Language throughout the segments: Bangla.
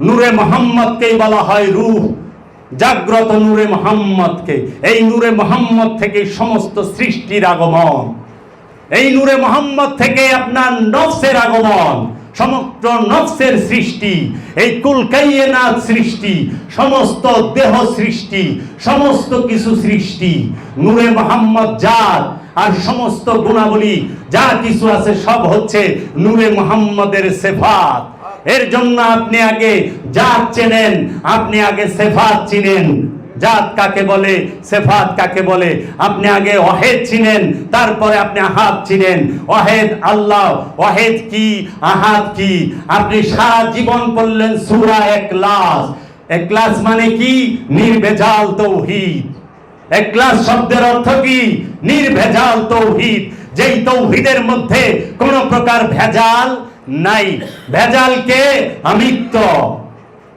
নূরে মোহাম্মদকেই বলা হয় রূহ। জাগ্রত নূরে মোহাম্মদকে। এই নূরে মোহাম্মদ থেকে সমস্ত সৃষ্টির আগমন। এই নূরে মোহাম্মদ থেকে আপনার নফসের আগমন সমগ্র নফসের সৃষ্টি, এই কুলকাইয়েনাথ সৃষ্টি, সমস্ত দেহ সৃষ্টি, সমস্ত কিছু সৃষ্টি। নূরে মোহাম্মদ জাত আর সমস্ত গুণাবলী, যা কিছু আছে সব হচ্ছে নূরে মোহাম্মদের সেফাত। এর জন্য আপনি আগে জাত চেনেন, আপনি আগে সেফাত চিনেন। জাত কাকে বলে, সেফাত কাকে বলে? আপনি আগে অহেদ চিনেন, তারপরে আপনি আহাদ চিনেন। অহেদ আল্লাহ, অহেদ কি, আহাদ কি? আপনি সারা জীবন করলেন সুরা এক একলাস একলাস মানে কি? নির্ভেজাল তৌহিদ। একলাস শব্দের অর্থ কি? নির্ভেজাল তৌহিদ। যেই তৌহিদের মধ্যে কোন প্রকার ভেজাল নাই। ভেজালকে আমিত্ব।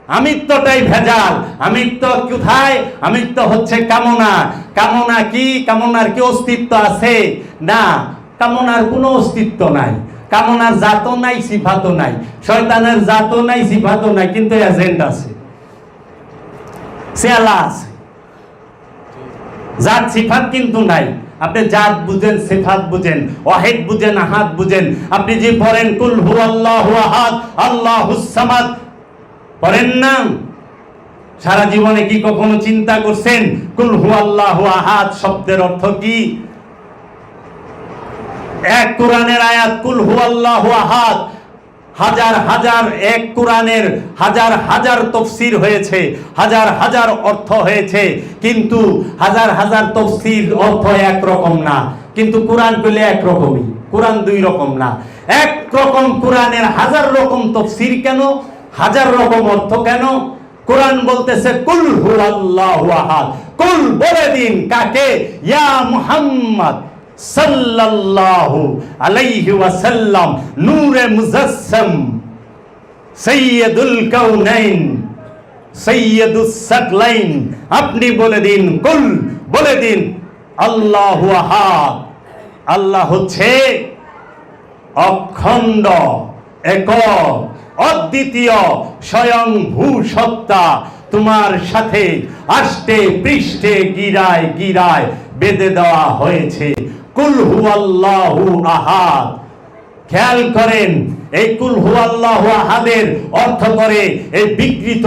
আমিত্বটাই ভেজাল। আমিত্ব কোথায়? আমিত্ব হচ্ছে কামনা। কামনা কি? কামনার কি অস্তিত্ব আছে? না, কামনার কোনো অস্তিত্ব নাই। কামনার জাতও নাই, সিফাতও নাই। শয়তানের জাতও নাই, সিফাতও নাই, কিন্তু এজেন্ট আছে। সে আল্লাহ আছে। জাত সিফাত কিন্তু নাই। আপনি জাত বুঝেন, সিফাত বুঝেন, ওয়াহিদ বুঝেন, আহাদ বুঝেন। আপনি যে পড়েন, কুল হু আল্লাহ আহাদ, আল্লাহুস সামাদ, পড়েন না? সারা জীবনে কি কখনো চিন্তা করছেন, কুল হু আল্লাহ আহাদ শব্দের অর্থ কি? এক কোরআনের আয়াত, কুল হু আল্লাহ আহাদ হাজার হাজার এক কোরআনের হাজার হাজার তফসির হয়েছে, হাজার হাজার অর্থ হয়েছে, কিন্তু হাজার হাজার তফসির অর্থ একরকম না। কিন্তু কোরআন পেলে একরকমই, কোরআন দুই রকম না। এক রকম কোরআনের হাজার রকম তফসির কেন, হাজার রকম অর্থ কেন? কোরআন বলতেছে, কুল হু আহাদ। কুল বলে দিন কাকে? ইয়া মুহাম্মদ। সাল্লাল্লাহু আলাইহি ওয়াসাল্লাম, নূরে মুজাসসাম সৈয়দুল কাউনাইন সৈয়দুস সাকলাইন। আপনি বলে দিন, কুল বলে দিন, আল্লাহু আহাদ। আল্লাহ হচ্ছে অখণ্ড একক অদ্বিতীয় স্বয়ং ভূসত্তা তোমার সাথে আষ্টে পৃষ্ঠে গিরায় গিরায় বেঁধে দেওয়া হয়েছে। কুল হু আল্লাহু আহাদ। খেয়াল করেন, এই কুল হু আহাদের অর্থ করে এই বিকৃত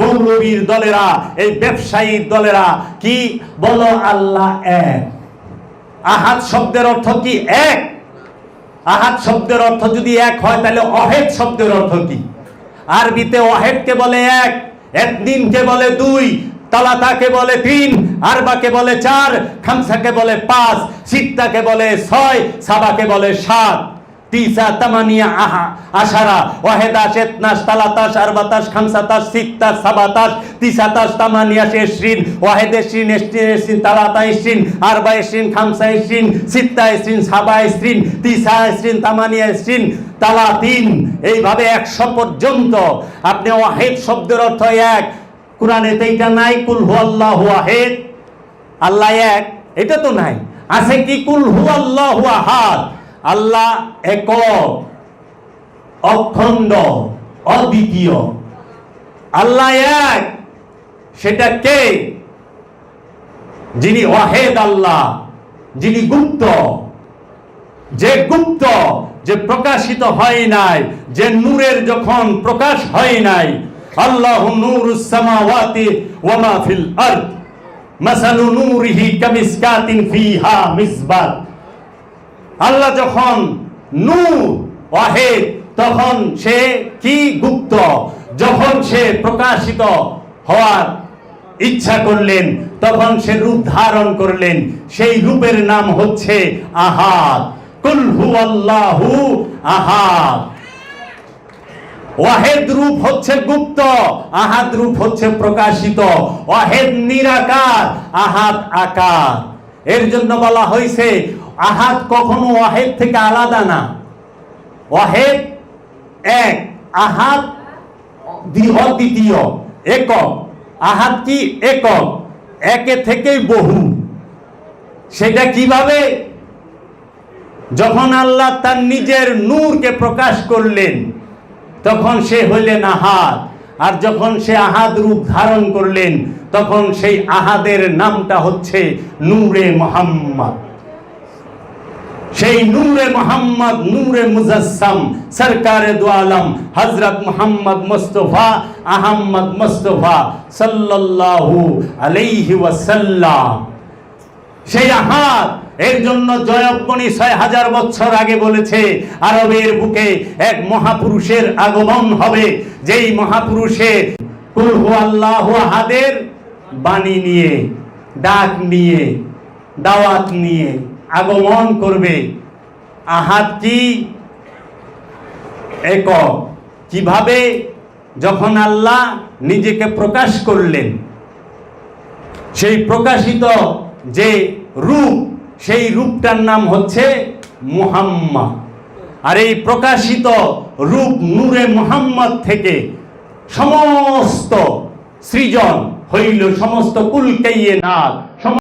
মৌলবীর দলেরা, এই ব্যবসায়ীর দলেরা কি বলো আল্লাহ এক। আহাদ শব্দের অর্থ কি এক? আহাদ শব্দের অর্থ যদি এক হয়, তাহলে অহেদ শব্দের অর্থ কি? আরবিতে অহেদকে বলে এক, একদিনকে বলে দুই, তালাতাকে বলে তিন আরবাকে বলে চার, খামসাকে বলে পাঁচ সিত্তাকে বলে ছয়, সাবাকে বলে সাত। তিসা তামানিয়া আহা, আশারা, ওয়াহেদা শেতনাস তালাতাস আরবাতাস খামসাতাস সিত্তাস সাবাতাস তিসাতাস তামানিয়া এশরিন ওয়াহেদ এশরিন এশরিন এশরিন তালাতা এশরিন আরবা এশরিন খামসা এশরিন সিত্তা এশরিন সাবা এশরিন তিসা এশরিন তামানিয়া এশরিন তালা তিন এইভাবে একশো পর্যন্ত। আপনি ওয়াহেদ শব্দের অর্থ এক। কোরআনেতে এইটা নাই, কুল হু আল্লাহ ওয়াহেদ। আল্লাহ এক, এটা তো নাই। আছে কি? কুল হু আল্লাহ আহাদ। আল্লাহ এক অখণ্ড, অদ্বিতীয়। আল্লাহ এক, সেটা কে? যিনি ওয়াহেদ আল্লাহ, যিনি গুপ্ত। যে গুপ্ত, যে প্রকাশিত হয় নাই, যে নূরের যখন প্রকাশ হয় নাই, আল্লাহ নূরুস সামাওয়াতি ওয়া মা ফিল আরদ। মাসালু নূরিহি কামিসকাতিন ফিহা মিসবাত। আল্লাহ যখন নূর ওয়াহেদ, তখন সে কি গুপ্ত? যখন সে প্রকাশিত হওয়ার ইচ্ছা করলেন, তখন সে রূপ ধারণ করলেন। সেই রূপের নাম হচ্ছে আহাদ। কুল হু আল্লাহু আহাদ। ওয়াহেদ রূপ হচ্ছে গুপ্ত, আহাদ রূপ হচ্ছে প্রকাশিত। ওয়াহেদ নিরাকার, আহাদ আকার। এর জন্য বলা হয়েছে, আহাদ কখনো ওয়াহেদ থেকে আলাদা না। ওয়াহেদ এক, আহাদ দ্বিতীয় একক। আহাদ কি? একক। একে থেকেই বহু। সেটা কীভাবে? যখন আল্লাহ তার নিজের নূরকে প্রকাশ করলেন তখন সে হইলেন আহাদ। আর যখন সে আহাদ রূপ ধারণ করলেন, তখন সেই আহাদের নামটা হচ্ছে নূরে মোহাম্মদ। সেই নূরে মোহাম্মদ, নূরে মুজাসসাম, সরকারে দু হজরত মোহাম্মদ মুস্তফা, আহম্মদ মুস্তফা সাল্লাল্লাহু আলাইহি ওয়াসাল্লাম। সেই আহাত এর জন্য জয়বনি ছয় হাজার বছর আগে বলেছে, আরবের বুকে এক মহাপুরুষের আগমন হবে। যেই মহাপুরুষের কুলহু বাণী নিয়ে, ডাক নিয়ে, দাওয়াত নিয়ে আগমন করবে আহাত কি? একক কীভাবে? যখন আল্লাহ নিজেকে প্রকাশ করলেন, সেই প্রকাশিত যে রূপ সেই রূপটার নাম হচ্ছে মুহাম্মদ। আর এই প্রকাশিত রূপ নূরে মুহাম্মদ থেকে সমস্ত সৃজন হইল সমস্ত কুলকেইয়ে নাথ।